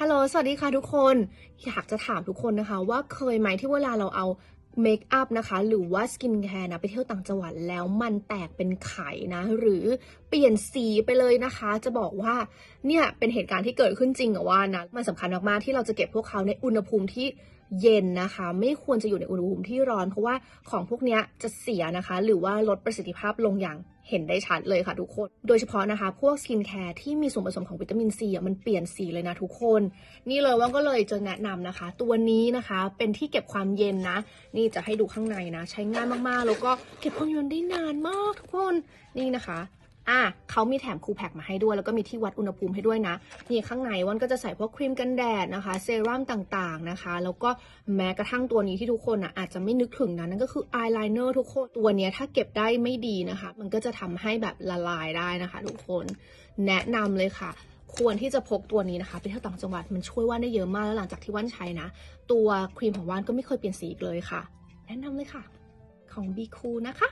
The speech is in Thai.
ฮัลโหล สวัสดีค่ะทุกคน อยากจะถามทุกคนนะคะ ว่าเคยไหมที่เวลาเราเอาเมคอัพนะคะ หรือว่าสกินแคร์นะ ไปเที่ยวต่างจังหวัดแล้วมันแตกเป็นไข่นะ หรือเปลี่ยนสีไปเลยนะคะ จะบอกว่าเนี่ยเป็นเหตุการณ์ที่เกิดขึ้นจริงอะว่านะ มันสำคัญมาก ๆ ที่เราจะเก็บพวกเขาในอุณหภูมิที่เย็นนะคะ ไม่ควรจะอยู่ในอุณหภูมิที่ร้อน เพราะว่าของพวกนี้จะเสียนะคะ หรือว่าลดประสิทธิภาพลงอย่างเห็นได้ชัดเลยค่ะทุกคน โดยเฉพาะนะคะ พวกสกินแคร์ที่มีส่วนผสมของวิตามินซีอะมันเปลี่ยนสีเลยนะทุกคน นี่เลยว่าก็เลยจะแนะนำนะคะ ตัวนี้นะคะเป็นที่เก็บความเย็นนะ นี่จะให้ดูข้างในนะ ใช้ง่ายมากๆ แล้วก็เก็บความเย็นได้นานมากทุกคน นี่นะคะ อะเขามีแถมคูลแพ็กมาให้ด้วย แล้วก็มีที่วัดอุณหภูมิให้ด้วยนะ นี่ข้างในวันก็จะใส่พวกครีมกันแดดนะคะ เซรั่มต่างๆนะคะ แล้วก็แม้กระทั่งตัวนี้ที่ทุกคนอะอาจจะไม่นึกถึงนะนั่นก็คืออายไลเนอร์ทุกคนตัวนี้ถ้าเก็บได้ไม่ดีนะคะ มันก็จะทำให้แบบละลายได้นะคะ ทุกคนแนะนำเลยค่ะควรที่จะพกตัวนี้นะคะไปเที่ยวต่างจังหวัดมันช่วยว่านได้เยอะมากแล้วหลังจากที่ว่านใช้นะ ตัวครีมของว่านก็ไม่เคยเปลี่ยนสีอีกเลยค่ะ แนะนำเลยค่ะ ของ b ีคูนะคะ